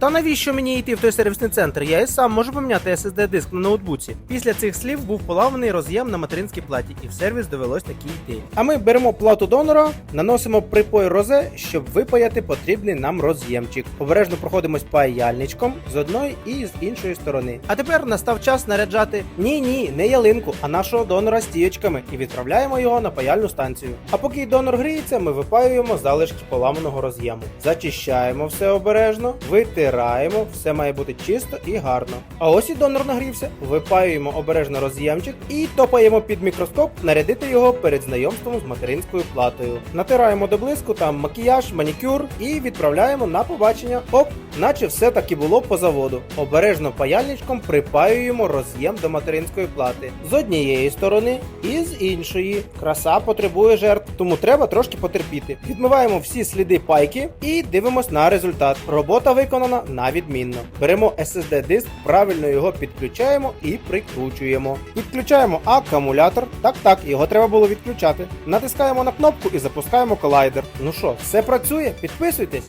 Та навіщо мені йти в той сервісний центр? Я і сам можу поміняти SSD диск на ноутбуці. Після цих слів був поламаний роз'єм на материнській платі, і в сервіс довелось таки йти. А ми беремо плату донора, наносимо припой розе, щоб випаяти потрібний нам роз'ємчик. Обережно проходимось паяльничком з одної і з іншої сторони. А тепер настав час наряджати ні, ні, не ялинку, а нашого донора стіючками і відправляємо його на паяльну станцію. А поки донор гріється, ми випаюємо залишки поламаного роз'єму. Зачищаємо все обережно, витираємо, все має бути чисто і гарно. А ось і донор нагрівся. Випаюємо обережно роз'ємчик і топаємо під мікроскоп нарядити його перед знайомством з материнською платою. Натираємо до блиску там макіяж, манікюр і відправляємо на побачення. Оп, наче все таки було по заводу. Обережно паяльничком припаюємо роз'єм до материнської плати з однієї сторони і з іншої. Краса потребує жертв, тому треба трошки потерпіти. Відмиваємо всі сліди пайки і дивимось на результат. Робота виконана на відмінно. Беремо SSD диск, правильно його підключаємо і прикручуємо. Підключаємо акумулятор. Так, так, його треба було відключати. Натискаємо на кнопку і запускаємо колайдер. Ну що, все працює? Підписуйтесь.